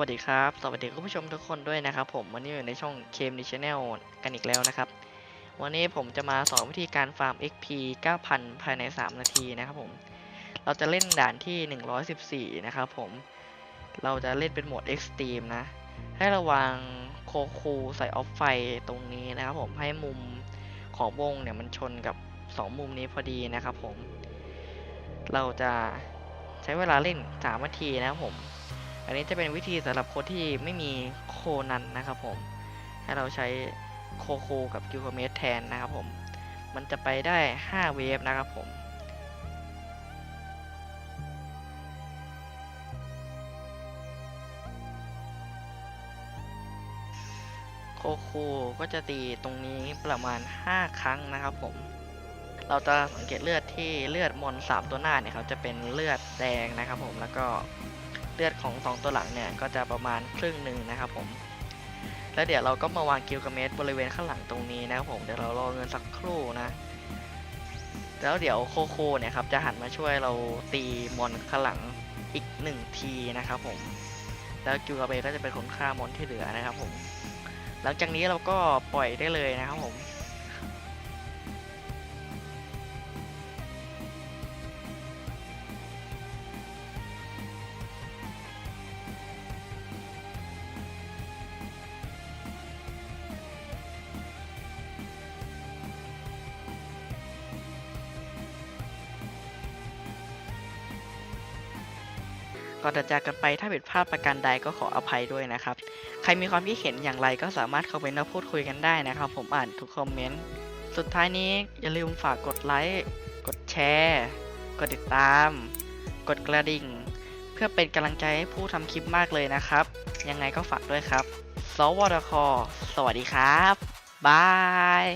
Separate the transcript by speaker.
Speaker 1: วัสดีครับ สวัสดีคุณผู้ชมทุกคนด้วยนะครับผมวันนี้อยู่ในช่องเคมดิชแนลกันอีกแล้วนะครับ วันนี้ผมจะมาสอนวิธีการฟาร์ม XP 9,000 ภายใน 3 นาทีนะครับผม เราจะเล่นด่านที่ 114 นะครับผม เราจะเล่นเป็นโหมด Extreme นะ ให้ระวังโคคูใส่ออฟไฟตรงนี้นะครับผมให้มุมของวงเนี่ยมันชนกับ 2 มุมนี้พอดีนะครับผม เราจะใช้เวลาเล่น 3 นาทีนะครับผม อันนี้จะเป็นวิธีสำหรับคนที่ไม่มีโคนันนะครับผม ให้เราใช้โคโคกับกิลโคเมสแทนนะครับผม มันจะไปได้ 5 เวฟนะครับผมโคโคก็จะตีตรงนี้ประมาณ 5 ครั้งนะครับผม เราจะสังเกตเลือดที่เลือดมอนสามตัวหน้าเนี่ยครับจะเป็นเลือดแดงนะครับผมแล้วก็ เลือดของสองตัวหลังเนี่ยก็จะประมาณครึ่งหนึ่งนะครับผม แล้วเดี๋ยวเราก็มาวางกิลกเมตบริเวณข้างหลังตรงนี้นะครับผมเดี๋ยวเรารอเงินสักครู่นะ แล้วเดี๋ยวโคโคเนี่ยครับจะหันมาช่วยเราตีมอนข้างหลังอีกหนึ่งทีนะครับผม แล้วกิลกเมตก็จะเป็นคนฆ่ามอนที่เหลือนะครับผม หลังจากนี้เราก็ปล่อยได้เลยนะครับผม ก่อนจะจากกันไปถ้าผิดพลาดประการใดก็ขออภัยด้วยนะครับ ใครมีความคิดเห็นอย่างไรก็สามารถคอมเมนต์มาพูดคุยกันได้นะครับ ผมอ่านทุกคอมเมนต์ สุดท้ายนี้อย่าลืมฝากกดไลค์ กดแชร์ กดติดตาม กดกระดิ่ง เพื่อเป็นกำลังใจให้ผู้ทำคลิปมากเลยนะครับ ยังไงก็ฝากด้วยครับ สวทคสวัสดีครับ บาย